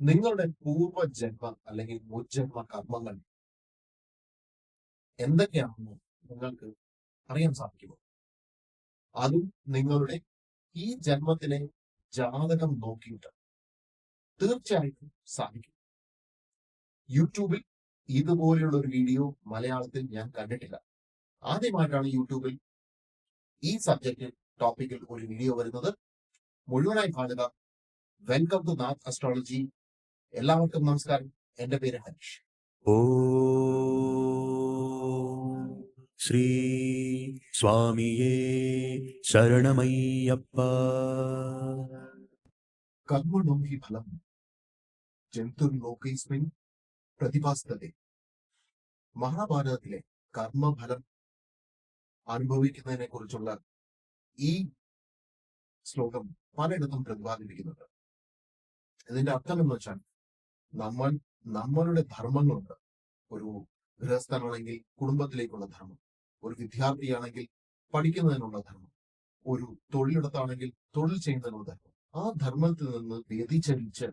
നിങ്ങളുടെ പൂർവജന്മ അല്ലെങ്കിൽ മുജ്ജന്മ കർമ്മങ്ങൾ എന്തൊക്കെയാണെന്ന് നിങ്ങൾക്ക് അറിയാൻ സാധിക്കുമോ? അതും നിങ്ങളുടെ ഈ ജന്മത്തിലെ ജാതകം നോക്കിയിട്ട് തീർച്ചയായിട്ടും സാധിക്കും. യൂട്യൂബിൽ ഇതുപോലെയുള്ള ഒരു വീഡിയോ മലയാളത്തിൽ ഞാൻ കണ്ടിട്ടില്ല. ആദ്യമായിട്ടാണ് യൂട്യൂബിൽ ഈ സബ്ജക്റ്റ് ടോപ്പിക്കിൽ ഒരു വീഡിയോ വരുന്നത്. മുഴുവനായി കാണുക. വെൽക്കം ടു നാത്ത് അസ്ട്രോളജി എല്ലാവർക്കും നമസ്കാരം. എന്റെ പേര് ഹരീഷ് ഓ ശ്രീ സ്വാമിയേ ശരണമയ്യപ്പ. കർമ്മണോ ഹി ഫലം. ജന്തുർലോകൈസ്മിൻ പ്രതിഭാസ്തത മഹാഭാരതത്തിലെ കർമ്മഫലം അനുഭവിക്കുന്നതിനെ കുറിച്ചുള്ള ഈ ശ്ലോകം പലയിടത്തും പ്രതിപാദിപ്പിക്കുന്നുണ്ട്. ഇതിന്റെ അർത്ഥം എന്ന് വെച്ചാൽ നമ്മൾ നമ്മളുടെ ധർമ്മങ്ങളുണ്ട്. ഒരു ഗൃഹസ്ഥനാണെങ്കിൽ കുടുംബത്തിലേക്കുള്ള ധർമ്മം. ഒരു വിദ്യാർത്ഥിയാണെങ്കിൽ പഠിക്കുന്നതിനുള്ള ധർമ്മം. ഒരു തൊഴിലിടത്താണെങ്കിൽ തൊഴിൽ ചെയ്യുന്നതിനുള്ള ധർമ്മം. ആ ധർമ്മത്തിൽ നിന്ന് വ്യതിചലിച്ച്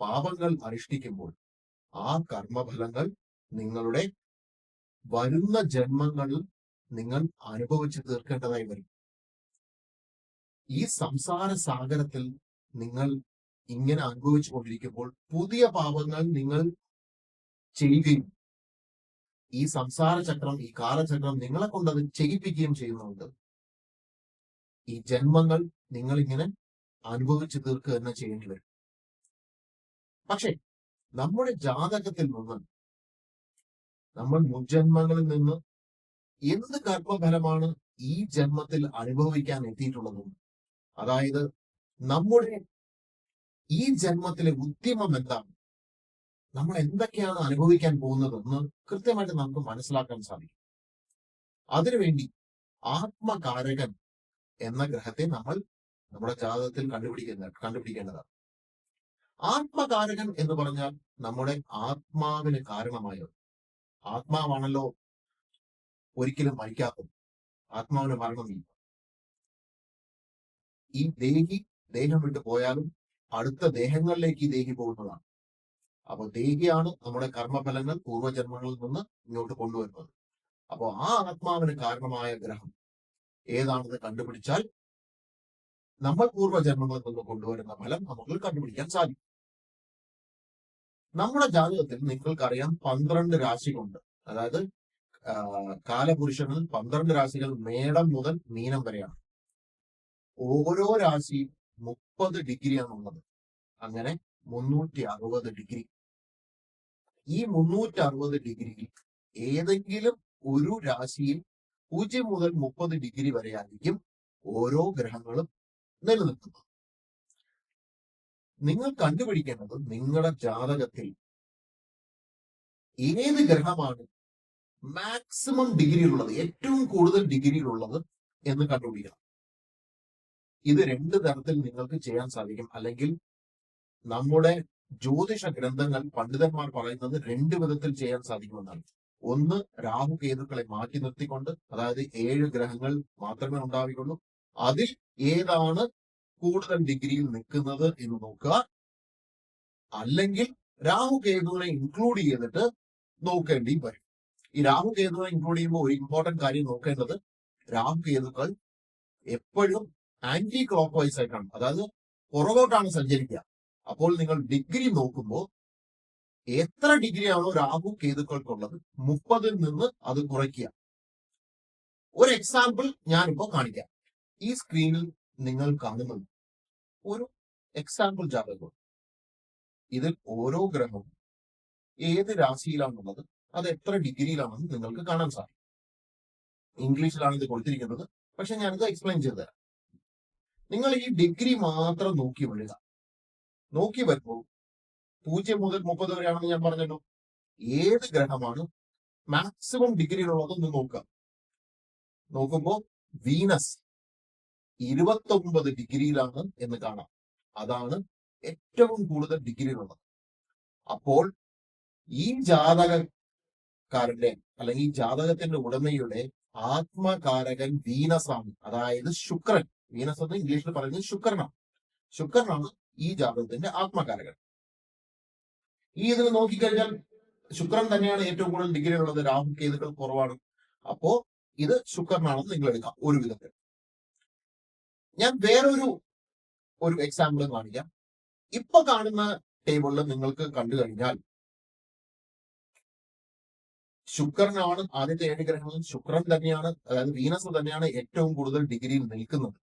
പാപങ്ങൾ അനുഷ്ഠിക്കുമ്പോൾ ആ കർമ്മഫലങ്ങൾ നിങ്ങളുടെ വരുന്ന ജന്മങ്ങളിൽ നിങ്ങൾ അനുഭവിച്ചു തീർക്കേണ്ടതായി വരും. ഈ സംസാര സാഗരത്തിൽ നിങ്ങൾ ഇങ്ങനെ അനുഭവിച്ചു കൊണ്ടിരിക്കുമ്പോൾ പുതിയ പാപങ്ങൾ നിങ്ങൾ ചെയ്യുകയും ഈ സംസാര ചക്രം ഈ കാലചക്രം നിങ്ങളെ കൊണ്ട് അത് ചെയ്യിപ്പിക്കുകയും ചെയ്യുന്നുണ്ട്. ഈ ജന്മങ്ങൾ നിങ്ങൾ ഇങ്ങനെ അനുഭവിച്ചു തീർക്കുക തന്നെ ചെയ്യേണ്ടി വരും. പക്ഷേ നമ്മുടെ ജാതകത്തിൽ നിന്ന് നമ്മൾ മുൻജന്മങ്ങളിൽ നിന്ന് എന്ത് കർമ്മഫലമാണ് ഈ ജന്മത്തിൽ അനുഭവിക്കാൻ എത്തിയിട്ടുള്ളതും? അതായത് നമ്മുടെ ഈ ജന്മത്തിലെ ഉദ്യമം എന്താണ്? നമ്മൾ എന്തൊക്കെയാണ് അനുഭവിക്കാൻ പോകുന്നതെന്ന് കൃത്യമായിട്ട് നമുക്ക് മനസ്സിലാക്കാൻ സാധിക്കും. അതിനുവേണ്ടി ആത്മകാരകൻ എന്ന ഗ്രഹത്തെ നമ്മൾ നമ്മുടെ ജാതകത്തിൽ കണ്ടുപിടിക്കുന്ന കണ്ടുപിടിക്കേണ്ടതാണ്. ആത്മകാരകൻ എന്ന് പറഞ്ഞാൽ നമ്മുടെ ആത്മാവിന് കാരണമായത് ആത്മാവാണല്ലോ ഒരിക്കലും മരിക്കാത്തത്. ആത്മാവിന് മരണമില്ല. ഈ ദേഹി ദേഹം വിട്ടു പോയാലും അടുത്ത ദേഹങ്ങളിലേക്ക് ഈ ദേഹി പോകുന്നതാണ്. അപ്പൊ ദേഹിയാണ് നമ്മുടെ കർമ്മഫലങ്ങൾ പൂർവജന്മങ്ങളിൽ നിന്ന് ഇങ്ങോട്ട് കൊണ്ടുവരുന്നത്. അപ്പോ ആ ആത്മാവിന് കാരണമായ ഗ്രഹം ഏതാണെന്ന് കണ്ടുപിടിച്ചാൽ നമ്മൾ പൂർവജന്മങ്ങളിൽ നിന്ന് കൊണ്ടുവരുന്ന ഫലം നമുക്ക് കണ്ടുപിടിക്കാൻ സാധിക്കും. നമ്മുടെ ജാതകത്തിൽ നിങ്ങൾക്കറിയാം പന്ത്രണ്ട് രാശികളുണ്ട്. അതായത് കാലപുരുഷനിൽ പന്ത്രണ്ട് രാശികൾ മേടം മുതൽ മീനം വരെയാണ്. ഓരോ രാശിയും മുപ്പത് ഡിഗ്രിയാണുള്ളത് അങ്ങനെ മുന്നൂറ്റി അറുപത് ഡിഗ്രി ഈ മുന്നൂറ്റി അറുപത് ഡിഗ്രിയിൽ ഏതെങ്കിലും ഒരു രാശിയിൽ പൂജ്യം മുതൽ മുപ്പത് ഡിഗ്രി വരെ ആയിരിക്കും ഓരോ ഗ്രഹങ്ങളും നിലനിൽക്കുന്നത്. നിങ്ങൾ കണ്ടുപിടിക്കേണ്ടത് നിങ്ങളുടെ ജാതകത്തിൽ ഏത് ഗ്രഹമാണ് മാക്സിമം ഡിഗ്രിയിലുള്ളത് ഏറ്റവും കൂടുതൽ ഡിഗ്രിയിലുള്ളത് എന്ന് കണ്ടുപിടിക്കണം. ഇത് രണ്ട് തരത്തിൽ നിങ്ങൾക്ക് ചെയ്യാൻ സാധിക്കും. അല്ലെങ്കിൽ നമ്മുടെ ജ്യോതിഷ ഗ്രന്ഥങ്ങൾ പണ്ഡിതന്മാർ പറയുന്നത് രണ്ട് വിധത്തിൽ ചെയ്യാൻ സാധിക്കുമെന്നാണ്. ഒന്ന് രാഹു കേതുക്കളെ മാറ്റി നിർത്തിക്കൊണ്ട് അതായത് ഏഴ് ഗ്രഹങ്ങൾ മാത്രമേ ഉണ്ടാവുകയുള്ളൂ. അതിൽ ഏതാണ് കൂടുതൽ ഡിഗ്രിയിൽ നിൽക്കുന്നത് എന്ന് നോക്കുക. അല്ലെങ്കിൽ രാഹു കേതുവിനെ ഇൻക്ലൂഡ് ചെയ്തിട്ട് നോക്കേണ്ടി വരും. ഈ രാഹു കേതുവിനെ ഇൻക്ലൂഡ് ചെയ്യുമ്പോൾ ഒരു ഇമ്പോർട്ടന്റ് കാര്യം നോക്കേണ്ടത് രാഹു കേതുക്കൾ എപ്പോഴും ആന്റി ക്ലോക്ക് വൈസ് ആയിട്ടാണ്. അതായത് പുറകോട്ടാണ് സഞ്ചരിക്കുക. അപ്പോൾ നിങ്ങൾ ഡിഗ്രി നോക്കുമ്പോൾ എത്ര ഡിഗ്രിയാണോ രാഹു കേതുക്കൾക്കുള്ളത് മുപ്പതിൽ നിന്ന് അത് കുറയ്ക്കുക. ഒരു എക്സാമ്പിൾ ഞാനിപ്പോ കാണിക്കാം. ഈ സ്ക്രീനിൽ നിങ്ങൾ കാണുന്നത് ഒരു എക്സാമ്പിൾ ജാതകം. ഇതിൽ ഓരോ ഗ്രഹവും ഏത് രാശിയിലാണുള്ളത് അത് എത്ര ഡിഗ്രിയിലാണെന്ന് നിങ്ങൾക്ക് കാണാൻ സാധിക്കും. ഇംഗ്ലീഷിലാണ് ഇത് കൊടുത്തിരിക്കുന്നത്. പക്ഷെ ഞാനിത് എക്സ്പ്ലെയിൻ ചെയ്തു തരാം നിങ്ങൾ ഈ ഡിഗ്രി മാത്രം നോക്കി വരിക. നോക്കി വരുമ്പോൾ പൂജ്യം മുതൽ മുപ്പത് വരെയാണെന്ന് ഞാൻ പറഞ്ഞല്ലോ. ഏത് ഗ്രഹമാണ് മാക്സിമം ഡിഗ്രിയിലുള്ളതെന്ന് നോക്കുക. നോക്കുമ്പോൾ വീനസ് ഇരുപത്തൊമ്പത് ഡിഗ്രിയിലാണ് എന്ന് കാണാം. അതാണ് ഏറ്റവും കൂടുതൽ ഡിഗ്രിയിലുള്ളത് അപ്പോൾ ഈ ജാതകക്കാരന്റെ അല്ലെങ്കിൽ ജാതകത്തിന്റെ ഉടമയുടെ ആത്മകാരകൻ വീനസ് ആണ്. അതായത് ശുക്രൻ. വീനസ് എന്ന് ഇംഗ്ലീഷിൽ പറയുന്നത് ശുക്രനാണ് ശുക്രനാണ് ഈ ജാതകത്തിന്റെ ആത്മകാരകൻ ഈ ഇതിൽ നോക്കിക്കഴിഞ്ഞാൽ ശുക്രൻ തന്നെയാണ് ഏറ്റവും കൂടുതൽ ഡിഗ്രി ഉള്ളത്. രാഹു കേതുക്കൾ കുറവാണ്. അപ്പോ ഇത് ശുക്രനാണെന്ന് നിങ്ങൾ എടുക്കാം. ഒരു വിധത്തിൽ. ഞാൻ വേറൊരു ഒരു എക്സാമ്പിൾ കാണിക്കാം. ഇപ്പൊ കാണുന്ന ടേബിളിൽ നിങ്ങൾക്ക് കണ്ടു കഴിഞ്ഞാൽ ശുക്രനാണ് ആദ്യത്തെ ഏഴ് ഗ്രഹങ്ങളിൽ ശുക്രൻ തന്നെയാണ് അതായത് വീനസ് തന്നെയാണ് ഏറ്റവും കൂടുതൽ ഡിഗ്രിയിൽ നിൽക്കുന്നത്.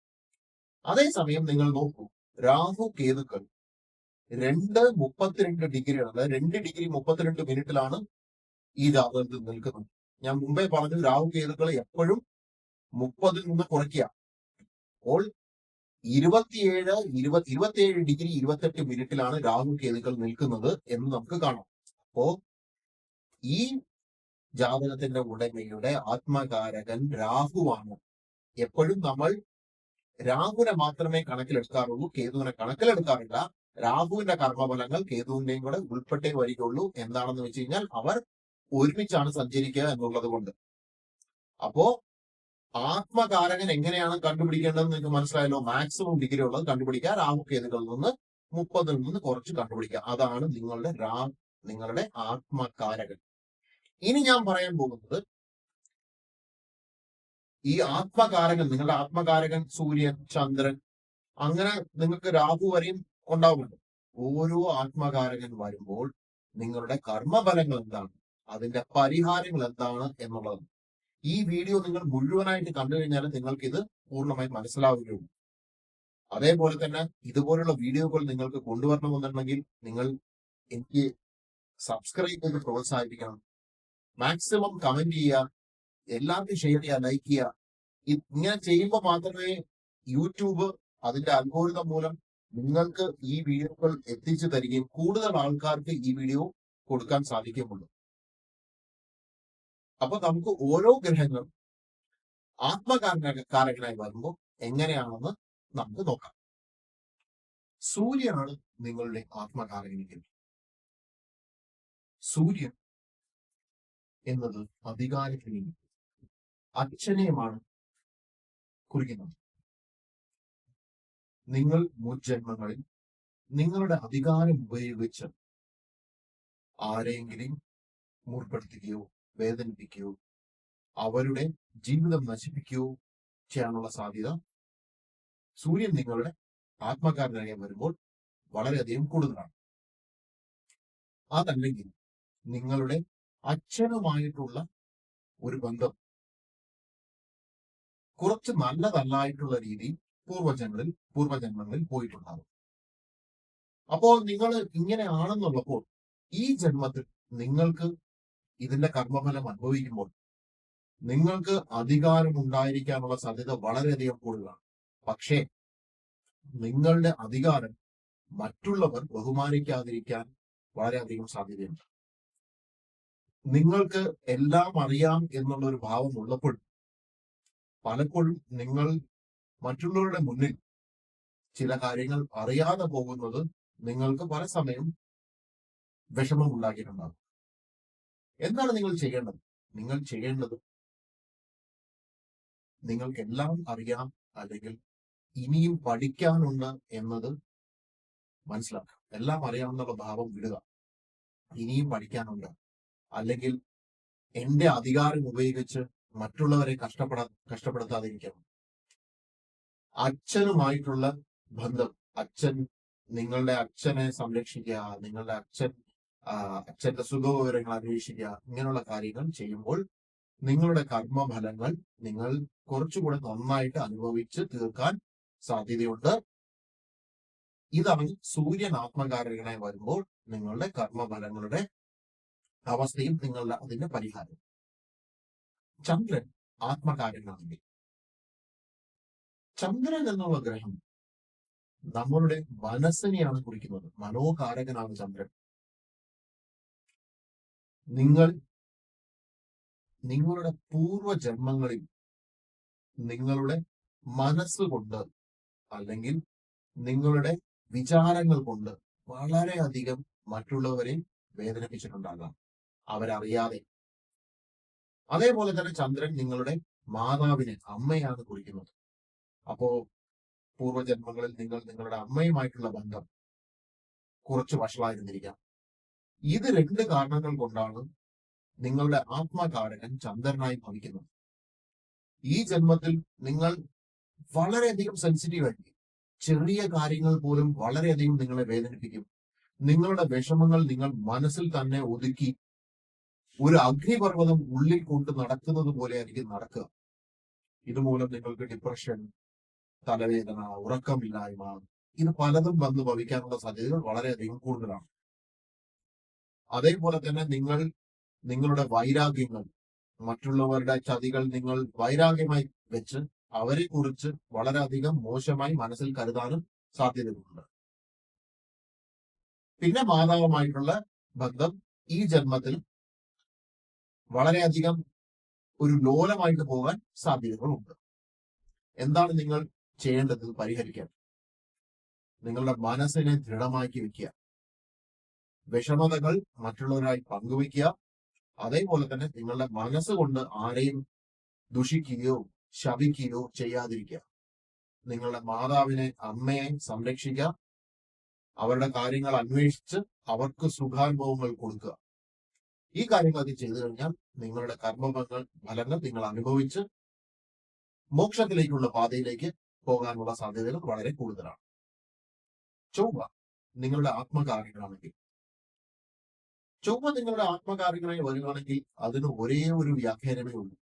അതേസമയം നിങ്ങൾ നോക്കൂ. രാഹു കേതുക്കൾ രണ്ട് മുപ്പത്തിരണ്ട് ഡിഗ്രിയാണ് രണ്ട് ഡിഗ്രി മുപ്പത്തിരണ്ട് മിനിറ്റിലാണ് ഈ ജാതകത്തിൽ നിൽക്കുന്നത്. ഞാൻ മുമ്പേ പറഞ്ഞു രാഹു കേതുക്കൾ എപ്പോഴും മുപ്പതിൽ നിന്ന് കുറയ്ക്കുക. അപ്പോൾ ഇരുപത്തിയേഴ് ഇരുപത് ഇരുപത്തിയേഴ് ഡിഗ്രി ഇരുപത്തെട്ട് മിനിറ്റിലാണ് രാഹു കേതുക്കൾ നിൽക്കുന്നത് എന്ന് നമുക്ക് കാണാം. അപ്പോ ഈ ജാതകത്തിന്റെ ഉടമയുടെ ആത്മകാരകൻ രാഹുവാണ്. എപ്പോഴും നമ്മൾ രാഹുവിനെ മാത്രമേ കണക്കിലെടുക്കാറുള്ളൂ കേതുവിനെ കണക്കിലെടുക്കാറില്ല. രാഹുവിന്റെ കർമ്മഫലങ്ങൾ കേതുവിന്റെയും കൂടെ ഉൾപ്പെട്ടേ വരികയുള്ളൂ എന്താണെന്ന് വെച്ച് കഴിഞ്ഞാൽ അവർ ഒരുമിച്ചാണ് സഞ്ചരിക്കുക എന്നുള്ളത് കൊണ്ട്. അപ്പോ ആത്മകാരകൻ എങ്ങനെയാണ് കണ്ടുപിടിക്കേണ്ടതെന്ന് നിങ്ങൾക്ക് മനസ്സിലായല്ലോ? മാക്സിമം ഡിഗ്രി ഉള്ളത് കണ്ടുപിടിക്കുക. രാഹു കേതുകളിൽ നിന്ന് മുപ്പതിൽ നിന്ന് കുറച്ച് കണ്ടുപിടിക്കുക. അതാണ് നിങ്ങളുടെ രാ നിങ്ങളുടെ ആത്മകാരകൻ. ഇനി ഞാൻ പറയാൻ പോകുന്നത് ഈ ആത്മകാരകൻ നിങ്ങളുടെ ആത്മകാരകൻ സൂര്യൻ ചന്ദ്രൻ അങ്ങനെ നിങ്ങൾക്ക് രാഹു വരെയും ഉണ്ടാവുന്നുണ്ട്. ഓരോ ആത്മകാരകൻ വരുമ്പോൾ നിങ്ങളുടെ കർമ്മഫലങ്ങൾ എന്താണ്? അതിന്റെ പരിഹാരങ്ങൾ എന്താണ് എന്നുള്ളത് ഈ വീഡിയോ നിങ്ങൾ മുഴുവനായിട്ട് കണ്ടു കഴിഞ്ഞാൽ നിങ്ങൾക്ക് ഇത് പൂർണമായി മനസ്സിലാവുകയുള്ളൂ. അതേപോലെ തന്നെ ഇതുപോലുള്ള വീഡിയോകൾ നിങ്ങൾക്ക് കൊണ്ടുവരണമെന്നുണ്ടെങ്കിൽ നിങ്ങൾ എനിക്ക് സബ്സ്ക്രൈബ് ചെയ്ത് പ്രോത്സാഹിപ്പിക്കണം. മാക്സിമം കമന്റ് ചെയ്യുക. എല്ലാവർക്കും ഷെയർ ചെയ്യുക ലൈക്ക് ചെയ്യുക. ഇങ്ങനെ ചെയ്യുമ്പോൾ മാത്രമേ യൂട്യൂബ് അതിന്റെ അൽഗോരിതം മൂലം നിങ്ങൾക്ക് ഈ വീഡിയോകൾ എത്തിച്ചു തരികയും കൂടുതൽ ആൾക്കാർക്ക് ഈ വീഡിയോ കൊടുക്കാൻ സാധിക്കുമുള്ളൂ അപ്പൊ നമുക്ക് ഓരോ ഗ്രഹങ്ങളും ആത്മകാരകനായി വരുമ്പോൾ എങ്ങനെയാണെന്ന് നമുക്ക് നോക്കാം. സൂര്യനാണ് നിങ്ങളുടെ ആത്മകാരകനെങ്കിൽ സൂര്യൻ എന്നത് അധികാരത്തിനെയും അച്ഛനെയുമാണ് കുറിക്കുന്നത്. നിങ്ങൾ മുജന്മങ്ങളിൽ നിങ്ങളുടെ അധികാരം ഉപയോഗിച്ച് ആരെയെങ്കിലും മുറിപ്പെടുത്തുകയോ വേദനിപ്പിക്കുകയോ അവരുടെ ജീവിതം നശിപ്പിക്കുകയോ ചെയ്യാനുള്ള സാധ്യത സൂര്യൻ നിങ്ങളുടെ ആത്മകാരനായി വരുമ്പോൾ വളരെയധികം കൂടുതലാണ്. അതല്ലെങ്കിൽ നിങ്ങളുടെ അച്ഛനുമായിട്ടുള്ള ഒരു ബന്ധം കുറച്ച് നല്ലതല്ലായിട്ടുള്ള രീതിയിൽ പൂർവജന്മങ്ങളിൽ പൂർവജന്മങ്ങളിൽ പോയിട്ടുണ്ടാകും. അപ്പോൾ നിങ്ങൾ ഇങ്ങനെയാണെന്നുള്ളപ്പോൾ ഈ ജന്മത്തിൽ നിങ്ങൾക്ക് ഇതിന്റെ കർമ്മഫലം അനുഭവിക്കുമ്പോൾ നിങ്ങൾക്ക് അധികാരം ഉണ്ടായിരിക്കാനുള്ള സാധ്യത വളരെയധികം കൂടുതലാണ്. പക്ഷേ നിങ്ങളുടെ അധികാരം മറ്റുള്ളവർ ബഹുമാനിക്കാതിരിക്കാൻ വളരെയധികം സാധ്യതയുണ്ട്. നിങ്ങൾക്ക് എല്ലാം അറിയാം എന്നുള്ള ഒരു ഭാവം ഉള്ളപ്പോൾ പലപ്പോഴും നിങ്ങൾ മറ്റുള്ളവരുടെ മുന്നിൽ ചില കാര്യങ്ങൾ അറിയാതെ പോകുന്നത് നിങ്ങൾക്ക് പല സമയം വിഷമം ഉണ്ടാക്കിയിട്ടുണ്ടാകും. എന്താണ് നിങ്ങൾ ചെയ്യേണ്ടത്? നിങ്ങൾ ചെയ്യേണ്ടത് നിങ്ങൾക്കെല്ലാം അറിയാം അല്ലെങ്കിൽ ഇനിയും പഠിക്കാനുണ്ട് എന്നത് മനസ്സിലാക്കുക. എല്ലാം അറിയാമെന്നുള്ള ഭാവം വിടുക. ഇനിയും പഠിക്കാനുണ്ട്. അല്ലെങ്കിൽ എന്റെ അധികാരം ഉപയോഗിച്ച് മറ്റുള്ളവരെ കഷ്ടപ്പെടാ കഷ്ടപ്പെടുത്താതിരിക്കണം. അച്ഛനുമായിട്ടുള്ള ബന്ധം അച്ഛൻ നിങ്ങളുടെ അച്ഛനെ സംരക്ഷിക്കുക നിങ്ങളുടെ അച്ഛൻ അച്ഛന്റെ സുഖവിവരങ്ങൾ അന്വേഷിക്കുക ഇങ്ങനെയുള്ള കാര്യങ്ങൾ ചെയ്യുമ്പോൾ നിങ്ങളുടെ കർമ്മഫലങ്ങൾ നിങ്ങൾ കുറച്ചുകൂടെ നന്നായിട്ട് അനുഭവിച്ച് തീർക്കാൻ സാധ്യതയുണ്ട്. ഇതാണ് സൂര്യൻ ആത്മകാരകനായി വരുമ്പോൾ നിങ്ങളുടെ കർമ്മഫലങ്ങളുടെ അവസ്ഥയും നിങ്ങളുടെ അതിന്റെ പരിഹാരം ചന്ദ്രൻ ആത്മകാരനാണെങ്കിൽ ചന്ദ്രൻ എന്നുള്ള ഗ്രഹം നമ്മളുടെ മനസ്സിനെയാണ് കുറിക്കുന്നത്. മനോകാരകനാണ് ചന്ദ്രൻ. നിങ്ങൾ നിങ്ങളുടെ പൂർവജന്മങ്ങളിൽ നിങ്ങളുടെ മനസ്സുകൊണ്ട് അല്ലെങ്കിൽ നിങ്ങളുടെ വിചാരങ്ങൾ കൊണ്ട് വളരെയധികം മറ്റുള്ളവരെ വേദനിപ്പിച്ചിട്ടുണ്ടാകാം. അവരറിയാതെ അതേപോലെ തന്നെ ചന്ദ്രൻ നിങ്ങളുടെ മാതാവിനെ അമ്മയാണ് കുറിക്കുന്നത്. അപ്പോ പൂർവജന്മങ്ങളിൽ നിങ്ങൾ നിങ്ങളുടെ അമ്മയുമായിട്ടുള്ള ബന്ധം കുറച്ച് വഷളായിരുന്നിരിക്കാം. ഇത് രണ്ട് കാരണങ്ങൾ കൊണ്ടാണ് നിങ്ങളുടെ ആത്മകാരകൻ ചന്ദ്രനായി ഭവിക്കുന്നത്. ഈ ജന്മത്തിൽ നിങ്ങൾ വളരെയധികം സെൻസിറ്റീവ് ആയിരിക്കും. ചെറിയ കാര്യങ്ങൾ പോലും വളരെയധികം നിങ്ങളെ വേദനിപ്പിക്കും. നിങ്ങളുടെ വിഷമങ്ങൾ നിങ്ങൾ മനസ്സിൽ തന്നെ ഒതുക്കി ഒരു അഗ്നിപർവതം ഉള്ളിൽ കൊണ്ട് നടക്കുന്നത് പോലെ നടക്കുക. ഇതുമൂലം നിങ്ങൾക്ക് ഡിപ്രഷൻ തലവേദന ഉറക്കമില്ലായ്മ ഇത് പലതും വന്ന് ഭവിക്കാനുള്ള സാധ്യതകൾ വളരെയധികം കൂടുതലാണ്. അതേപോലെ തന്നെ നിങ്ങൾ നിങ്ങളുടെ വൈരാഗ്യങ്ങൾ മറ്റുള്ളവരുടെ ചതികൾ നിങ്ങൾ വൈരാഗ്യമായി വെച്ച് അവരെ കുറിച്ച് വളരെയധികം മോശമായി മനസ്സിൽ കരുതാനും സാധ്യതകളുണ്ട്. പിന്നെ മാതാവുമായിട്ടുള്ള ബന്ധം ഈ ജന്മത്തിൽ വളരെയധികം ഒരു ലോലമായിട്ട് പോകാൻ സാധ്യതകളുണ്ട്. എന്താണ് നിങ്ങൾ ചെയ്യേണ്ടത് പരിഹരിക്കാൻ? നിങ്ങളുടെ മനസ്സിനെ ദൃഢമാക്കി വെക്കുക. വിഷമതകൾ മറ്റുള്ളവരായി പങ്കുവെക്കുക. അതേപോലെ തന്നെ നിങ്ങളുടെ മനസ്സുകൊണ്ട് ആരെയും ദുഷിക്കുകയോ ശപിക്കുകയോ ചെയ്യാതിരിക്കുക. നിങ്ങളുടെ മാതാവിനെ അമ്മയെ സംരക്ഷിക്കുക. അവരുടെ കാര്യങ്ങൾ അന്വേഷിച്ച് അവർക്ക് സുഖാനുഭവങ്ങൾ കൊടുക്കുക. ഈ കാര്യങ്ങളൊക്കെ ചെയ്തു കഴിഞ്ഞാൽ നിങ്ങളുടെ കർമ്മഫലങ്ങൾ ഫലങ്ങൾ നിങ്ങൾ അനുഭവിച്ച് മോക്ഷത്തിലേക്കുള്ള പാതയിലേക്ക് പോകാനുള്ള സാധ്യതകൾ വളരെ കൂടുതലാണ്. ചൊവ്വ നിങ്ങളുടെ ആത്മകാര്യങ്ങളാണെങ്കിൽ. ചൊവ്വ നിങ്ങളുടെ ആത്മകാര്യങ്ങളായി വരികയാണെങ്കിൽ അതിന് ഒരേ ഒരു വ്യാഖ്യാനമേ ഉള്ളൂ.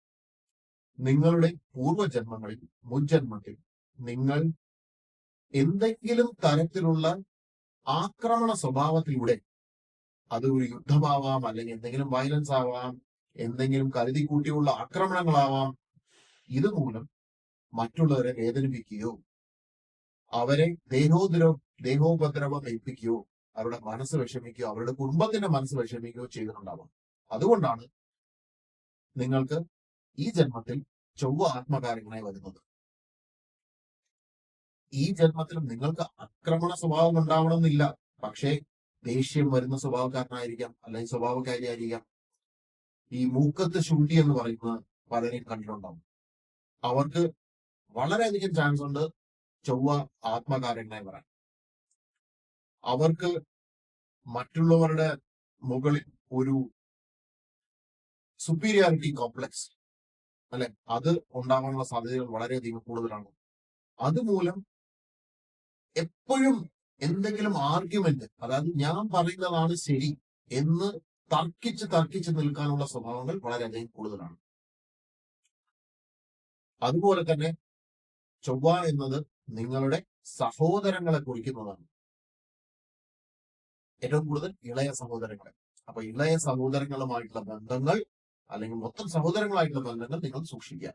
നിങ്ങളുടെ പൂർവജന്മങ്ങളിൽ മുൻജന്മത്തിൽ നിങ്ങൾ എന്തെങ്കിലും തരത്തിലുള്ള ആക്രമണ സ്വഭാവത്തിലൂടെ അത് ഒരു യുദ്ധമാവാം അല്ലെങ്കിൽ എന്തെങ്കിലും വയലൻസ് ആവാം എന്തെങ്കിലും കരുതി കൂട്ടിയുള്ള ആക്രമണങ്ങളാവാം ഇതുമൂലം മറ്റുള്ളവരെ വേദനിപ്പിക്കുകയോ അവരെ ദേഹോദ്രവ ദേഹോപദ്രവം ഏൽപ്പിക്കുകയോ അവരുടെ മനസ്സ് വിഷമിക്കുകയോ അവരുടെ കുടുംബത്തിന്റെ മനസ്സ് വിഷമിക്കുകയോ ചെയ്തിട്ടുണ്ടാവാം അതുകൊണ്ടാണ് നിങ്ങൾക്ക് ഈ ജന്മത്തിൽ ചൊവ്വ ആത്മകാര്യങ്ങളായി വരുന്നത്. ഈ ജന്മത്തിലും നിങ്ങൾക്ക് ആക്രമണ സ്വഭാവം ഉണ്ടാവണമെന്നില്ല. പക്ഷേ ദേഷ്യം വരുന്ന സ്വഭാവക്കാരനായിരിക്കാം അല്ലെങ്കിൽ സ്വഭാവക്കാരിയായിരിക്കാം ഈ മൂക്കത്ത് ശുണ്ടി എന്ന് പറയുന്നത് പലരെയും കണ്ടിട്ടുണ്ടാവും. അവർക്ക് വളരെയധികം ചാൻസ് ഉണ്ട് ചൊവ്വ ആത്മകാര്യങ്ങളായി വരാൻ. അവർക്ക് മറ്റുള്ളവരുടെ മുകളിൽ ഒരു സുപ്പീരിയോറിറ്റി കോംപ്ലക്സ് അല്ലെ? അത് ഉണ്ടാവാനുള്ള സാധ്യതകൾ വളരെയധികം കൂടുതലാണ്. അതുമൂലം എപ്പോഴും എന്തെങ്കിലും ആർഗ്യുമെന്റ് അതായത് ഞാൻ പറയുന്നതാണ് ശരി എന്ന് തർക്കിച്ച് തർക്കിച്ച് നിൽക്കാനുള്ള സ്വഭാവങ്ങൾ വളരെയധികം കൂടുതലാണ്. അതുപോലെ തന്നെ ചൊവ്വ എന്നത് നിങ്ങളുടെ സഹോദരങ്ങളെ കുറിക്കുന്നതാണ്. ഏറ്റവും കൂടുതൽ ഇളയ സഹോദരങ്ങളെ. അപ്പൊ ഇളയ സഹോദരങ്ങളുമായിട്ടുള്ള ബന്ധങ്ങൾ അല്ലെങ്കിൽ മൊത്തം സഹോദരങ്ങളായിട്ടുള്ള ബന്ധങ്ങൾ നിങ്ങൾ സൂക്ഷിക്കുക.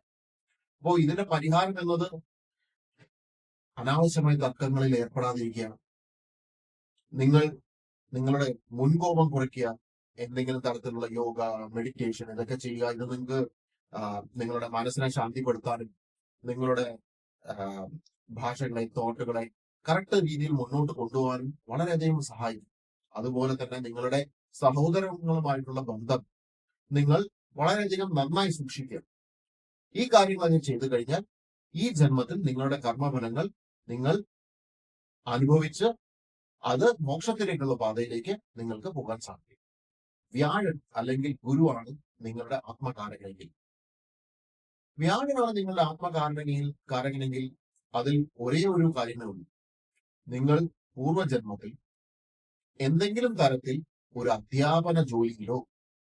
അപ്പോ ഇതിന്റെ പരിഹാരം എന്നത് അനാവശ്യമായ തർക്കങ്ങളിൽ ഏർപ്പെടാതിരിക്കുക നിങ്ങൾ നിങ്ങളുടെ മുൻകോപം കുറയ്ക്കുക എന്തെങ്കിലും തരത്തിലുള്ള യോഗ മെഡിറ്റേഷൻ ഇതൊക്കെ ചെയ്യുക. ഇത് നിങ്ങൾക്ക് നിങ്ങളുടെ മനസ്സിനെ ശാന്തിപ്പെടുത്താനും നിങ്ങളുടെ ഭാഷകളെ തോട്ടുകളെ കറക്റ്റ് രീതിയിൽ മുന്നോട്ട് കൊണ്ടുപോകാനും വളരെയധികം സഹായിക്കും. അതുപോലെ തന്നെ നിങ്ങളുടെ സഹോദരങ്ങളുമായിട്ടുള്ള ബന്ധം നിങ്ങൾ വളരെയധികം നന്നായി സൂക്ഷിക്കുക ഈ കാര്യങ്ങൾ ചെയ്തു കഴിഞ്ഞാൽ ഈ ജന്മത്തിൽ നിങ്ങളുടെ കർമ്മഫലങ്ങൾ നിങ്ങൾ അനുഭവിച്ച് അത് മോക്ഷത്തിലേക്കുള്ള പാതയിലേക്ക് നിങ്ങൾക്ക് പോകാൻ സാധിക്കും. വ്യാഴൻ അല്ലെങ്കിൽ ഗുരുവാണ് നിങ്ങളുടെ ആത്മകാരകനെങ്കിൽ വ്യാഴനാണ് നിങ്ങളുടെ ആത്മകാരകനെങ്കിൽ കാരകനെങ്കിൽ അതിൽ ഒരേ ഒരു കാര്യമേ ഉള്ളൂ. നിങ്ങൾ പൂർവജന്മത്തിൽ എന്തെങ്കിലും തരത്തിൽ ഒരു അധ്യാപന ജോലിയിലോ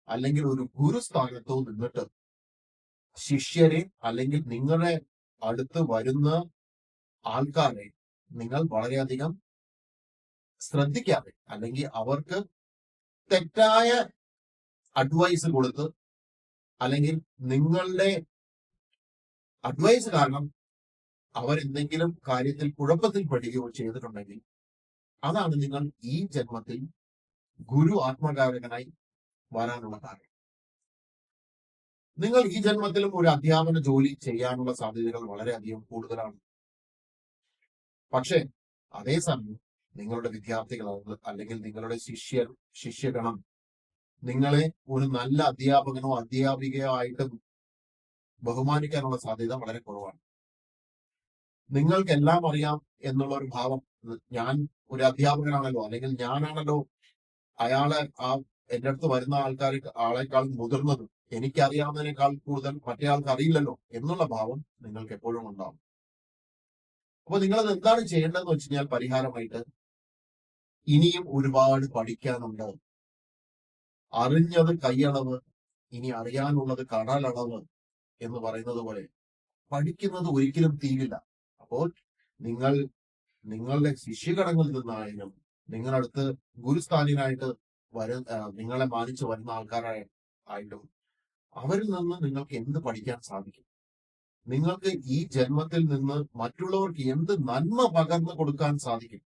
അല്ലെങ്കിൽ ഒരു ഗുരുസ്ഥാനത്തോ നിന്നിട്ട് ശിഷ്യരെ അല്ലെങ്കിൽ നിങ്ങളുടെ അടുത്ത് വരുന്ന ആൾക്കാരെ നിങ്ങൾ വളരെയധികം ശ്രദ്ധിക്കാതെ അല്ലെങ്കിൽ അവർക്ക് തെറ്റായ അഡ്വൈസ് കൊടുത്ത് അല്ലെങ്കിൽ നിങ്ങളുടെ അഡ്വൈസ് കാരണം അവരെന്തെങ്കിലും കാര്യത്തിൽ കുഴപ്പത്തിൽ പെടുകയോ ചെയ്തിട്ടുണ്ടെങ്കിൽ അതാണ് നിങ്ങൾ ഈ ജന്മത്തിൽ ഗുരു ആത്മകാരകനായി വരാനുള്ള കാരണം. നിങ്ങൾ ഈ ജന്മത്തിലും ഒരു അധ്യാപന ജോലി ചെയ്യാനുള്ള സാധ്യതകൾ വളരെയധികം കൂടുതലാണ്. പക്ഷേ അതേസമയം നിങ്ങളുടെ വിദ്യാർത്ഥികൾ അല്ലെങ്കിൽ നിങ്ങളുടെ ശിഷ്യർ ശിഷ്യഗണം നിങ്ങളെ ഒരു നല്ല അധ്യാപകനോ അധ്യാപികയോ ആയിട്ട് ബഹുമാനിക്കാനുള്ള സാധ്യത വളരെ കുറവാണ്. നിങ്ങൾക്ക് എല്ലാം അറിയാം എന്നുള്ള ഒരു ഭാവം ഞാൻ ഒരു അധ്യാപകനാണല്ലോ അല്ലെങ്കിൽ ഞാനാണല്ലോ അയാളെ ആ എന്റെ അടുത്ത് വരുന്ന ആൾക്കാർ ആളെക്കാൾ മുതിർന്നത്. എനിക്കറിയാവുന്നതിനേക്കാൾ കൂടുതൽ മറ്റേ ആൾക്ക് അറിയില്ലല്ലോ എന്നുള്ള ഭാവം നിങ്ങൾക്ക് എപ്പോഴും ഉണ്ടാവും. അപ്പൊ നിങ്ങളത് എന്താണ് ചെയ്യേണ്ടതെന്ന് വെച്ച് കഴിഞ്ഞാൽ പരിഹാരമായിട്ട് ഇനിയും ഒരുപാട് പഠിക്കാനുണ്ട് അറിഞ്ഞത് കൈയളവ് ഇനി അറിയാനുള്ളത് കടലളവ് എന്ന് പറയുന്നത് പോലെ പഠിക്കുന്നത് ഒരിക്കലും തീരില്ല. അപ്പോൾ നിങ്ങൾ നിങ്ങളുടെ ശിഷ്യഗണങ്ങളിൽ നിന്നായാലും നിങ്ങളടുത്ത് ഗുരുസ്ഥാനിനായിട്ട് വര നിങ്ങളെ മാനിച്ച് വരുന്ന ആൾക്കാരായ ആയിട്ടും അവരിൽ നിന്ന് നിങ്ങൾക്ക് എന്ത് പഠിക്കാൻ സാധിക്കും? നിങ്ങൾക്ക് ഈ ജന്മത്തിൽ നിന്ന് മറ്റുള്ളവർക്ക് എന്ത് നന്മ പകർന്നു കൊടുക്കാൻ സാധിക്കും?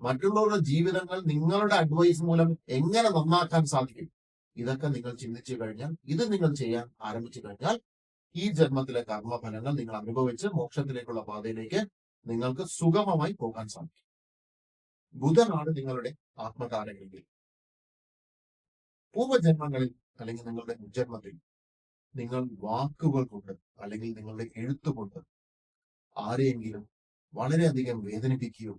മറ്റുള്ളവരുടെ ജീവിതങ്ങൾ നിങ്ങളുടെ അഡ്വൈസ് മൂലം എങ്ങനെ നന്നാക്കാൻ സാധിക്കും? ഇതൊക്കെ നിങ്ങൾ ചിന്തിച്ചു കഴിഞ്ഞാൽ ഇത് നിങ്ങൾ ചെയ്യാൻ ആരംഭിച്ചു കഴിഞ്ഞാൽ ഈ ജന്മത്തിലെ കർമ്മഫലങ്ങൾ നിങ്ങൾ അനുഭവിച്ച് മോക്ഷത്തിലേക്കുള്ള പാതയിലേക്ക് നിങ്ങൾക്ക് സുഗമമായി പോകാൻ സാധിക്കും. ബുധനാണ് നിങ്ങളുടെ ആത്മകാരകെങ്കിൽ പൂർവജന്മങ്ങളിൽ അല്ലെങ്കിൽ നിങ്ങളുടെ ഉജ്ജന്മത്തിൽ നിങ്ങൾ വാക്കുകൾ കൊണ്ട് അല്ലെങ്കിൽ നിങ്ങളുടെ എഴുത്തുകൊണ്ട് ആരെയെങ്കിലും വളരെയധികം വേദനിപ്പിക്കുകയോ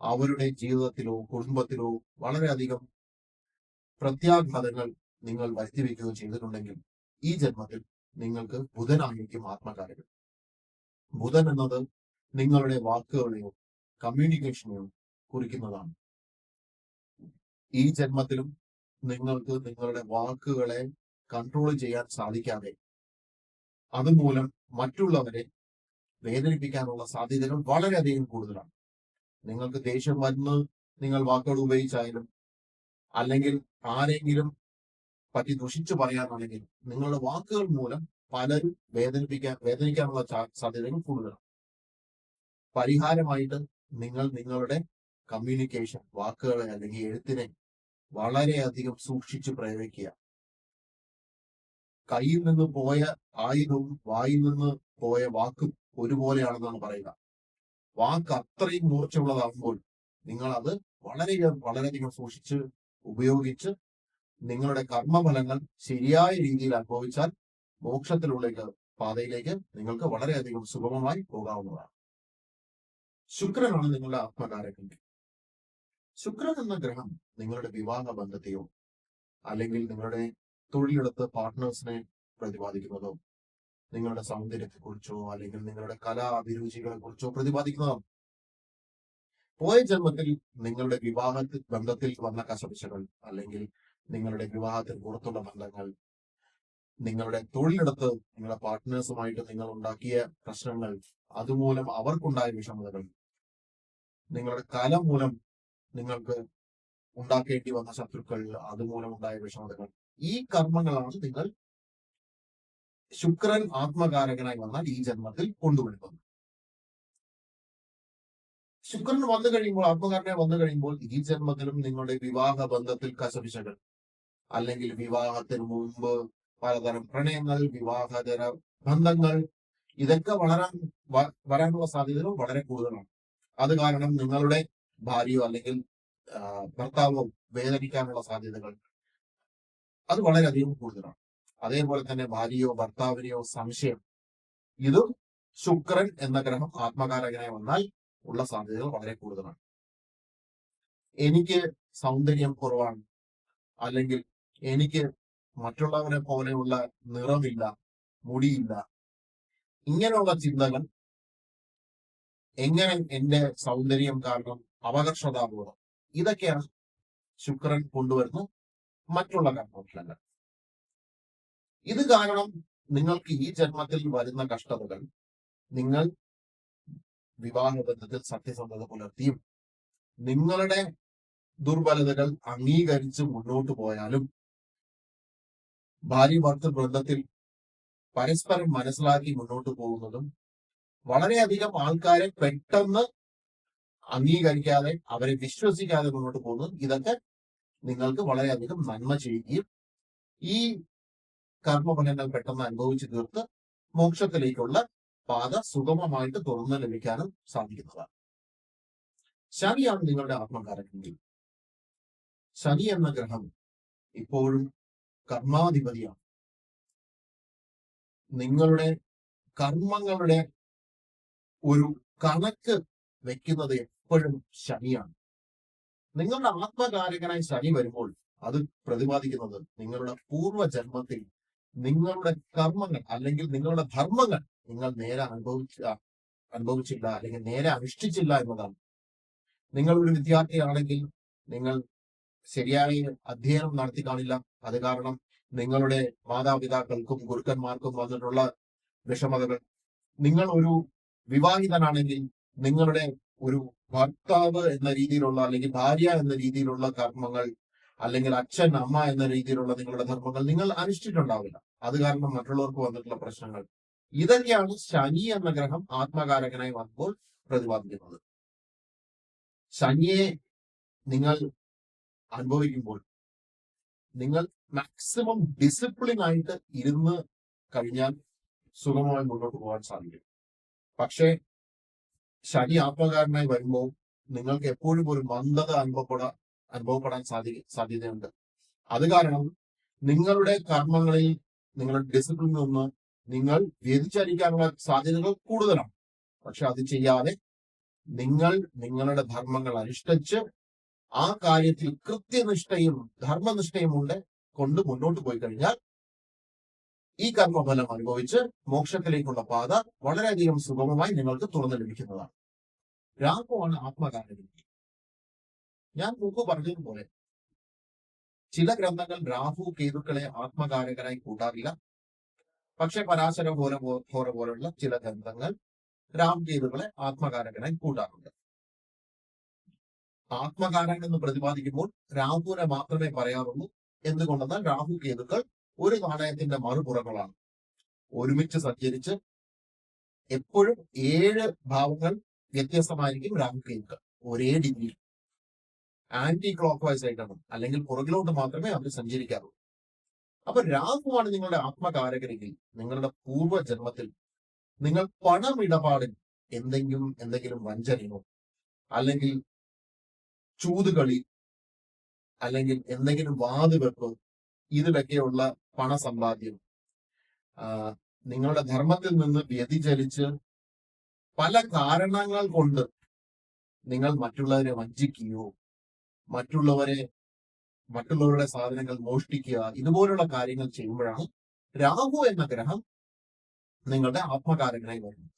അവരുടെ ജീവിതത്തിലോ കുടുംബത്തിലോ വളരെയധികം പ്രത്യാഘാതങ്ങൾ നിങ്ങൾ വരുത്തിവെക്കുകയോ ചെയ്തിട്ടുണ്ടെങ്കിൽ ഈ ജന്മത്തിൽ നിങ്ങൾക്ക് ബുധനായിരിക്കും ആത്മകാരകൻ ബുധൻ എന്നത് നിങ്ങളുടെ വാക്കുകളെയോ കമ്മ്യൂണിക്കേഷനെയോ കുറിക്കുന്നതാണ്. ഈ ജന്മത്തിലും നിങ്ങൾക്ക് നിങ്ങളുടെ വാക്കുകളെ കൺട്രോൾ ചെയ്യാൻ സാധിക്കാതെ അതുമൂലം മറ്റുള്ളവരെ വേദനിപ്പിക്കാനുള്ള സാധ്യതകൾ വളരെയധികം കൂടുതലാണ്. നിങ്ങൾക്ക് ദേഷ്യം വന്ന് നിങ്ങൾ വാക്കുകൾ ഉപയോഗിച്ചായാലും അല്ലെങ്കിൽ ആരെങ്കിലും പറ്റി ദുഷിച്ചു പറയാനാണെങ്കിൽ നിങ്ങളുടെ വാക്കുകൾ മൂലം പലരും വേദനിപ്പിക്കാൻ വേദനിക്കാനുള്ള സാധ്യതകൾ കൂടുതലാണ്. പരിഹാരമായിട്ട് നിങ്ങൾ നിങ്ങളുടെ കമ്മ്യൂണിക്കേഷൻ വാക്കുകളെ അല്ലെങ്കിൽ എഴുത്തിനെ വളരെയധികം സൂക്ഷിച്ചു പ്രയോഗിക്കുക. കയ്യിൽ നിന്ന് പോയ ആയുധവും വായിൽ നിന്ന് പോയ വാക്കും ഒരുപോലെയാണെന്നാണ് പറയുക. വാക്ക് അത്രയും മൂർച്ചയുള്ളതാകുമ്പോൾ നിങ്ങൾ അത് വളരെ വളരെയധികം സൂക്ഷിച്ച് ഉപയോഗിച്ച് നിങ്ങളുടെ കർമ്മഫലങ്ങൾ ശരിയായ രീതിയിൽ അനുഭവിച്ചാൽ മോക്ഷത്തിലുള്ള പാതയിലേക്ക് നിങ്ങൾക്ക് വളരെയധികം സുഗമമായി പോകാവുന്നതാണ്. ശുക്രനാണ് നിങ്ങളുടെ ആത്മകാരകൻ ശുക്രൻ എന്ന ഗ്രഹം നിങ്ങളുടെ വിവാഹ ബന്ധത്തെയോ അല്ലെങ്കിൽ നിങ്ങളുടെ തൊഴിലെടുത്ത് പാർട്ട്നേഴ്സിനെ പ്രതിപാദിക്കുന്നതോ നിങ്ങളുടെ സൗന്ദര്യത്തെക്കുറിച്ചോ അല്ലെങ്കിൽ നിങ്ങളുടെ കലാ അഭിരുചികളെ കുറിച്ചോ പ്രതിപാദിക്കുന്നതാണ് പോയ ജന്മത്തിൽ നിങ്ങളുടെ വിവാഹ ബന്ധത്തിൽ വന്ന കശപിശകൾ അല്ലെങ്കിൽ നിങ്ങളുടെ വിവാഹത്തിൽ പുറത്തുള്ള ബന്ധങ്ങൾ നിങ്ങളുടെ തൊഴിലിടത്ത് നിങ്ങളുടെ പാർട്ട്നേഴ്സുമായിട്ട് നിങ്ങൾ ഉണ്ടാക്കിയ പ്രശ്നങ്ങൾ അതുമൂലം അവർക്കുണ്ടായ വിഷമതകൾ നിങ്ങളുടെ കല മൂലം നിങ്ങൾക്ക് ഉണ്ടാക്കേണ്ടി വന്ന ശത്രുക്കൾ അതുമൂലം ഉണ്ടായ വിഷമതകൾ ഈ കർമ്മങ്ങളാണ് നിങ്ങൾ ശുക്രൻ ആത്മകാരകനായി വന്നാൽ ഈ ജന്മത്തിൽ കൊണ്ടുവരുത്തുന്നു ശുക്രൻ വന്നു കഴിയുമ്പോൾ ആത്മകാരനായി വന്നു കഴിയുമ്പോൾ ഈ ജന്മത്തിലും നിങ്ങളുടെ വിവാഹ ബന്ധത്തിൽ കശപിശകൾ അല്ലെങ്കിൽ വിവാഹത്തിന് മുമ്പ് പലതരം പ്രണയങ്ങൾ വിവാഹതര ബന്ധങ്ങൾ ഇതൊക്കെ വളരാൻ വരാനുള്ള സാധ്യതകൾ വളരെ കൂടുതലാണ്. അത് കാരണം നിങ്ങളുടെ ഭാര്യയോ അല്ലെങ്കിൽ ഭർത്താവോ വേദനിക്കാനുള്ള സാധ്യതകൾ അത് വളരെയധികം കൂടുതലാണ്. അതേപോലെ തന്നെ ഭാര്യയോ ഭർത്താവിനെയോ സംശയം. ഇതും ശുക്രൻ എന്ന ഗ്രഹം ആത്മകാരകനായി വന്നാൽ ഉള്ള സാധ്യതകൾ വളരെ കൂടുതലാണ്. എനിക്ക് സൗന്ദര്യം കുറവാണ്. അല്ലെങ്കിൽ എനിക്ക് മറ്റുള്ളവരെ പോലെയുള്ള നിറമില്ല മുടിയില്ല. ഇങ്ങനെയുള്ള ചിന്തകൾ എങ്ങനെ എന്റെ സൗന്ദര്യം കാരണം അപകർഷതാബോധം ഇതൊക്കെയാണ് ശുക്രൻ കൊണ്ടുവരുന്ന മറ്റുള്ള കർമ്മഫലങ്ങൾ. ഇത് കാരണം നിങ്ങൾക്ക് ഈ ജന്മത്തിൽ വരുന്ന കഷ്ടതകൾ നിങ്ങൾ വിവാഹബന്ധത്തിൽ സത്യസന്ധത പുലർത്തിയും നിങ്ങളുടെ ദുർബലതകൾ അംഗീകരിച്ച് മുന്നോട്ട് പോയാലും ഭാര്യ ഭർത്തൃ ബന്ധത്തിൽ പരസ്പരം മനസ്സിലാക്കി മുന്നോട്ട് പോകുന്നതും വളരെയധികം ആൾക്കാരെ പെട്ടെന്ന് അംഗീകരിക്കാതെ അവരെ വിശ്വസിക്കാതെ മുന്നോട്ട് പോകുന്നതും ഇതൊക്കെ നിങ്ങൾക്ക് വളരെയധികം നന്മ ചെയ്യുകയും ഈ കർമ്മഫലങ്ങൾ പെട്ടെന്ന് അനുഭവിച്ചു തീർത്ത് മോക്ഷത്തിലേക്കുള്ള പാത സുഗമമായിട്ട് തുറന്നു ലഭിക്കാനും സാധിക്കുന്നതാണ്. ശനിയാണ് നിങ്ങളുടെ ആത്മകാരകെങ്കിൽ ശനി എന്ന ഗ്രഹം ഇപ്പോഴും കർമാധിപതിയാണ്. നിങ്ങളുടെ കർമ്മങ്ങളുടെ ഒരു കണക്ക് വെക്കുന്നത് എപ്പോഴും ശനിയാണ്. നിങ്ങളുടെ ആത്മകാരകനായി ശനി വരുമ്പോൾ അത് പ്രതിപാദിക്കുന്നത് നിങ്ങളുടെ പൂർവജന്മത്തിൽ നിങ്ങളുടെ കർമ്മങ്ങൾ അല്ലെങ്കിൽ നിങ്ങളുടെ ധർമ്മങ്ങൾ നിങ്ങൾ നേരെ അനുഭവിച്ച അനുഭവിച്ചില്ല അല്ലെങ്കിൽ നേരെ അനുഷ്ഠിച്ചില്ല എന്നതാണ്. നിങ്ങൾ ഒരു വിദ്യാർത്ഥിയാണെങ്കിൽ നിങ്ങൾ ശരിയായ അധ്യയനം നടത്തി കാണില്ല. അത് കാരണം നിങ്ങളുടെ മാതാപിതാക്കൾക്കും ഗുരുക്കന്മാർക്കും വന്നിട്ടുള്ള വിഷമതകൾ. നിങ്ങൾ ഒരു വിവാഹിതനാണെങ്കിൽ നിങ്ങളുടെ ഒരു ഭർത്താവ് എന്ന രീതിയിലുള്ള അല്ലെങ്കിൽ ഭാര്യ എന്ന രീതിയിലുള്ള കർമ്മങ്ങൾ അല്ലെങ്കിൽ അച്ഛൻ അമ്മ എന്ന രീതിയിലുള്ള നിങ്ങളുടെ ധർമ്മങ്ങൾ നിങ്ങൾ അനുഷ്ഠിച്ചിട്ടുണ്ടാവില്ല. അത് കാരണം മറ്റുള്ളവർക്ക് വന്നിട്ടുള്ള പ്രശ്നങ്ങൾ. ഇതൊക്കെയാണ് ശനി എന്ന ഗ്രഹം ആത്മകാരകനായി വന്നപ്പോൾ പ്രതിപാദിക്കുന്നത്. ശനിയെ നിങ്ങൾ അനുഭവിക്കുമ്പോൾ നിങ്ങൾ മാക്സിമം ഡിസിപ്ലിൻ ആയിട്ട് ഇരുന്ന് കഴിഞ്ഞാൽ സുഗമമായി മുന്നോട്ട് പോകാൻ സാധിക്കും. പക്ഷേ ശനി ആത്മകാരനായി വരുമ്പോൾ നിങ്ങൾക്ക് എപ്പോഴും ഒരു മന്ദത അനുഭവപ്പെടാൻ അനുഭവപ്പെടാൻ സാധി സാധ്യതയുണ്ട്. അത് കാരണം നിങ്ങളുടെ കർമ്മങ്ങളിൽ നിങ്ങളുടെ ഡിസിപ്ലിനിൽ നിന്ന് നിങ്ങൾ വ്യതിചലിക്കാനുള്ള സാധ്യതകൾ കൂടുതലാണ്. പക്ഷെ അത് ചെയ്യാതെ നിങ്ങൾ നിങ്ങളുടെ ധർമ്മങ്ങൾ അനുഷ്ഠിച്ച് ആ കാര്യത്തിൽ കൃത്യനിഷ്ഠയും ധർമ്മനിഷ്ഠയും ഉണ്ട് കൊണ്ട് മുന്നോട്ട് പോയി കഴിഞ്ഞാൽ ഈ കർമ്മഫലം അനുഭവിച്ച് മോക്ഷത്തിലേക്കുള്ള പാത വളരെയധികം സുഗമമായി നിങ്ങൾക്ക് തുറന്നു ലഭിക്കുന്നതാണ്. രാഹുവാണ് ആത്മകാരകൻ ഞാൻ മുമ്പ് പറഞ്ഞതുപോലെ ചില ഗ്രന്ഥങ്ങൾ രാഹു കേതുക്കളെ ആത്മകാരകരായി കൂട്ടാറില്ല. പക്ഷെ പരാശര പോലെ ഘോര പോലുള്ള ചില ഗ്രന്ഥങ്ങൾ രാം കേതുക്കളെ ആത്മകാരകനായി കൂട്ടാറുണ്ട്. ആത്മകാരകൻ എന്ന് പ്രതിപാദിക്കുമ്പോൾ രാഹുവിനെ മാത്രമേ പറയാറുള്ളൂ. എന്തുകൊണ്ടെന്നാൽ രാഹു കേതുക്കൾ ഒരു നാണയത്തിന്റെ മറുപുറങ്ങളാണ്. ഒരുമിച്ച് സഞ്ചരിച്ച് എപ്പോഴും ഏഴ് ഭാവങ്ങൾ വ്യത്യസ്തമായിരിക്കും രാഹു കേതുക്കൾ. ഒരേ ഡിഗ്രിയിൽ. ആന്റി ക്ലോക്ക് വൈസ് ആയിട്ടാണ് അല്ലെങ്കിൽ പുറകിലോട്ട് മാത്രമേ അവർ സഞ്ചരിക്കാറുള്ളൂ. അപ്പൊ രാഹുവാണ് നിങ്ങളുടെ ആത്മകാരകരെങ്കിൽ നിങ്ങളുടെ പൂർവജന്മത്തിൽ നിങ്ങൾ പണമിടപാടിൽ എന്തെങ്കിലും എന്തെങ്കിലും വഞ്ചനയോ അല്ലെങ്കിൽ ചൂതുകളി അല്ലെങ്കിൽ എന്തെങ്കിലും വാതുവെപ്പ് ഇതിലൊക്കെയുള്ള പണസമ്പാദ്യം നിങ്ങളുടെ ധർമ്മത്തിൽ നിന്ന് വ്യതിചലിച്ച് പല കാരണങ്ങൾ കൊണ്ട് നിങ്ങൾ മറ്റുള്ളവരെ വഞ്ചിക്കുകയോ മറ്റുള്ളവരെ മറ്റുള്ളവരുടെ സാധനങ്ങൾ മോഷ്ടിക്കുക ഇതുപോലുള്ള കാര്യങ്ങൾ ചെയ്യുമ്പോഴാണ് രാഹു എന്ന ഗ്രഹം നിങ്ങളുടെ ആത്മകാരകനായി വരുന്നത്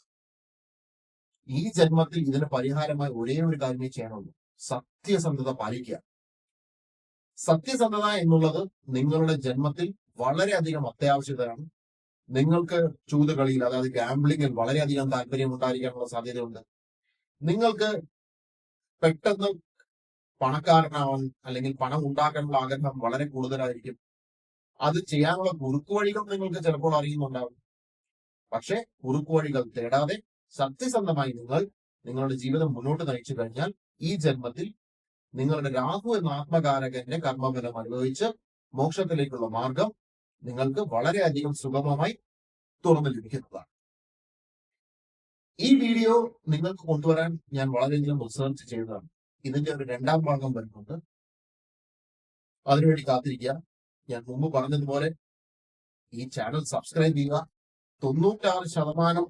ഈ ജന്മത്തിൽ ഇതിന് പരിഹാരമായി ഒരേ ഒരു കാര്യമേ ചെയ്യാനുള്ളൂ. സത്യസന്ധത പാലിക്കുക. സത്യസന്ധത എന്നുള്ളത് നിങ്ങളുടെ ജന്മത്തിൽ വളരെയധികം അത്യാവശ്യതയാണ്. നിങ്ങൾക്ക് ചൂതുകളിയിൽ അതായത് ഗാംബ്ലിങ്ങിൽ വളരെയധികം താല്പര്യം ഉണ്ടായിരിക്കാനുള്ള സാധ്യതയുണ്ട്. നിങ്ങൾക്ക് പെട്ടെന്ന് പണക്കാരനാവാൻ അല്ലെങ്കിൽ പണം ഉണ്ടാക്കാനുള്ള ആഗ്രഹം വളരെ കൂടുതലായിരിക്കും. അത് ചെയ്യാനുള്ള കുറുക്കു വഴികൾ നിങ്ങൾക്ക് ചിലപ്പോൾ അറിയുന്നുണ്ടാവും. പക്ഷെ കുറുക്കു വഴികൾ തേടാതെ സത്യസന്ധമായി നിങ്ങൾ നിങ്ങളുടെ ജീവിതം മുന്നോട്ട് നയിച്ചു കഴിഞ്ഞാൽ ഈ ജന്മത്തിൽ നിങ്ങളുടെ രാഹു എന്ന ആത്മകാരകന്റെ കർമ്മഫലം അനുഭവിച്ച് മോക്ഷത്തിലേക്കുള്ള മാർഗം നിങ്ങൾക്ക് വളരെയധികം സുഗമമായി തുറന്നു ലഭിക്കുന്നതാണ്. ഈ വീഡിയോ നിങ്ങൾക്ക് കൊണ്ടുവരാൻ ഞാൻ വളരെയധികം റിസർച്ച് ചെയ്തതാണ്. ഇതിന്റെ ഒരു രണ്ടാം ഭാഗം വരുന്നുണ്ട്. അതിനുവേണ്ടി കാത്തിരിക്കുക. ഞാൻ മുമ്പ് പറഞ്ഞതുപോലെ ഈ ചാനൽ സബ്സ്ക്രൈബ് ചെയ്യുക. തൊണ്ണൂറ്റാറ് ശതമാനം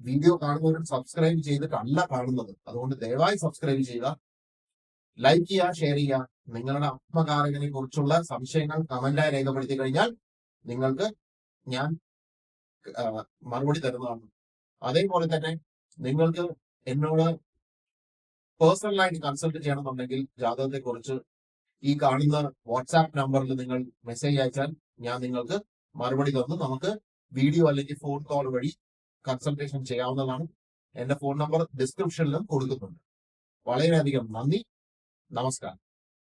വീഡിയോ കാണുന്നവർ സബ്സ്ക്രൈബ് ചെയ്തിട്ടല്ല കാണുന്നത്. അതുകൊണ്ട് ദയവായി സബ്സ്ക്രൈബ് ചെയ്യുക. ലൈക്ക് ചെയ്യുക ഷെയർ ചെയ്യുക. നിങ്ങളുടെ ആത്മകാരകനെ കുറിച്ചുള്ള സംശയങ്ങൾ കമന്റായി രേഖപ്പെടുത്തി കഴിഞ്ഞാൽ നിങ്ങൾക്ക് ഞാൻ മറുപടി തരുന്നതാണ്. അതേപോലെ തന്നെ നിങ്ങൾക്ക് എന്നോട് പേഴ്സണലായിട്ട് കൺസൾട്ട് ചെയ്യണമെന്നുണ്ടെങ്കിൽ ജാതകത്തെ കുറിച്ച് ഈ കാണുന്ന വാട്സാപ്പ് നമ്പറിൽ നിങ്ങൾ മെസ്സേജ് അയച്ചാൽ ഞാൻ നിങ്ങൾക്ക് മറുപടി തന്നു. നമുക്ക് വീഡിയോ അല്ലെങ്കിൽ ഫോൺ കോൾ വഴി കൺസൾട്ടേഷൻ ചെയ്യാവുന്നതാണ്. എന്റെ ഫോൺ നമ്പർ ഡിസ്ക്രിപ്ഷനിലും കൊടുക്കുന്നുണ്ട്. വളരെയധികം നന്ദി. നമസ്കാരം.